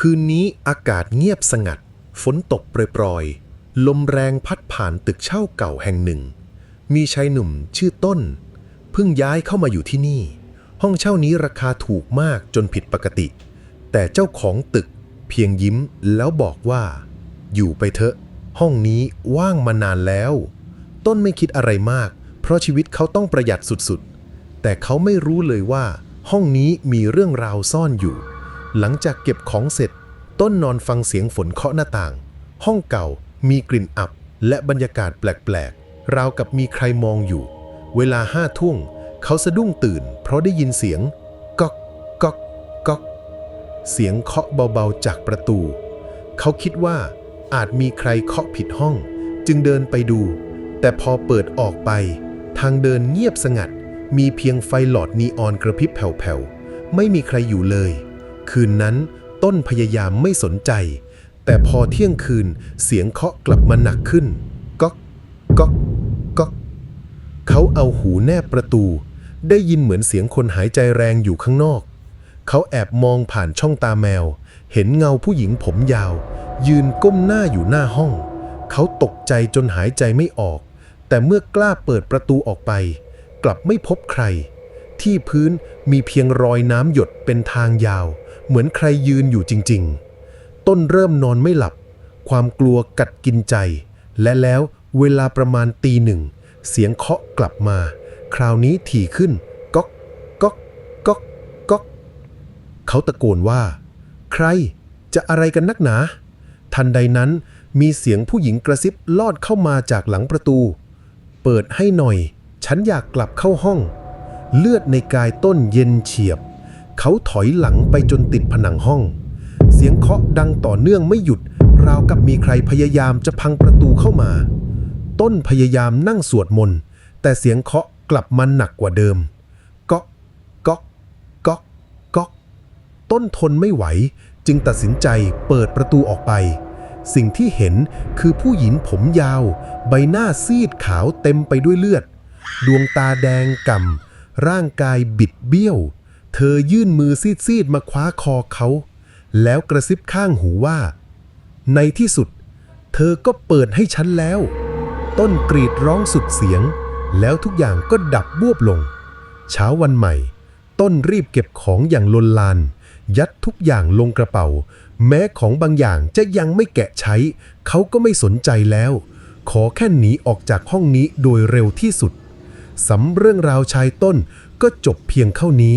คืนนี้อากาศเงียบสงัด ฝนตกโปรยๆ ลมแรงพัดผ่านตึกเช่าเก่าแห่งหนึ่ง มีชายหนุ่มชื่อต้น เพิ่งย้ายเข้ามาอยู่ที่นี่ ห้องเช่านี้ราคาถูกมากจนผิดปกติ แต่เจ้าของตึกเพียงยิ้มแล้วบอกว่า อยู่ไปเถอะ ห้องนี้ว่างมานานแล้ว ต้นไม่คิดอะไรมาก เพราะชีวิตเขาต้องประหยัดสุดๆ แต่เขาไม่รู้เลยว่า ห้องนี้มีเรื่องราวซ่อนอยู่ หลังจากเก็บของเสร็จ ต้นนอนฟังเสียงฝนเคาะหน้าต่าง ห้องเก่ามีกลิ่นอับ และบรรยากาศแปลกๆ ราวกับมีใครมองอยู่ เวลาห้าทุ่ง เขาสะดุ้งตื่น เพราะได้ยินเสียงก๊อกก๊อกก๊อก เสียงเคาะเบาๆจากประตู เขาคิดว่าอาจมีใครเคาะผิดห้อง จึงเดินไปดู แต่พอเปิดออกไป ทางเดินเงียบสงัด มีเพียงไฟหลอดนีออนกระพริบแผ่วๆ ไม่มีใครอยู่เลย คืนนั้นต้นพยายามไม่สนใจ แต่พอเที่ยงคืนเสียงเคาะกลับมาหนักขึ้นก๊อกก๊อกก๊อกเขาเอาหูแนบประตู ได้ยินเหมือนเสียงคนหายใจแรงอยู่ข้างนอก เขาแอบมองผ่านช่องตาแมว เห็นเงาผู้หญิงผมยาว ยืนก้มหน้าอยู่หน้าห้อง เขาตกใจจนหายใจไม่ออก แต่เมื่อกล้าเปิดประตูออกไป กลับไม่พบใคร ที่พื้นมีเพียงรอยน้ำหยดเป็นทางยาว เหมือนใครยืนอยู่จริง ๆ ต้นเริ่มนอนไม่หลับ ความกลัวกัดกินใจ และแล้วเวลาประมาณตีหนึ่ง เสียงเคาะกลับมา คราวนี้ถี่ขึ้นก๊อกก๊อกก๊อกก๊อกเขาตะโกนว่า ใครจะอะไรกันนักหนา ทันใดนั้นมีเสียงผู้หญิงกระซิบลอดเข้ามาจากหลังประตู เปิดให้หน่อย ฉันอยากกลับเข้าห้อง เลือดในกายต้นเย็นเฉียบ เขาถอยหลังไปจนติดผนังห้อง เสียงเคาะดังต่อเนื่องไม่หยุด ราวกับมีใครพยายามจะพังประตูเข้ามา ต้นพยายามนั่งสวดมนต์ แต่เสียงเคาะกลับมาหนักกว่าเดิมก๊อกก๊อกก๊อกก๊อกต้นทนไม่ไหว จึงตัดสินใจเปิดประตูออกไป สิ่งที่เห็นคือผู้หญิงผมยาว ใบหน้าซีดขาวเต็มไปด้วยเลือด ดวงตาแดงก่ำร่างกายบิดเบี้ยว เธอยื่นมือซีดๆมาคว้าคอเขา แล้วกระซิบข้างหูว่า ในที่สุด เธอก็เปิดให้ฉันแล้ว ต้นกรีดร้องสุดเสียง แล้วทุกอย่างก็ดับบูบลง เช้าวันใหม่ ต้นรีบเก็บของอย่างลนลาน ยัดทุกอย่างลงกระเป๋า แม้ของบางอย่างจะยังไม่แกะใช้ เขาก็ไม่สนใจแล้ว ขอแค่หนีออกจากห้องนี้โดยเร็วที่สุดสำเรื่องราวชายต้นก็จบเพียงเท่านี้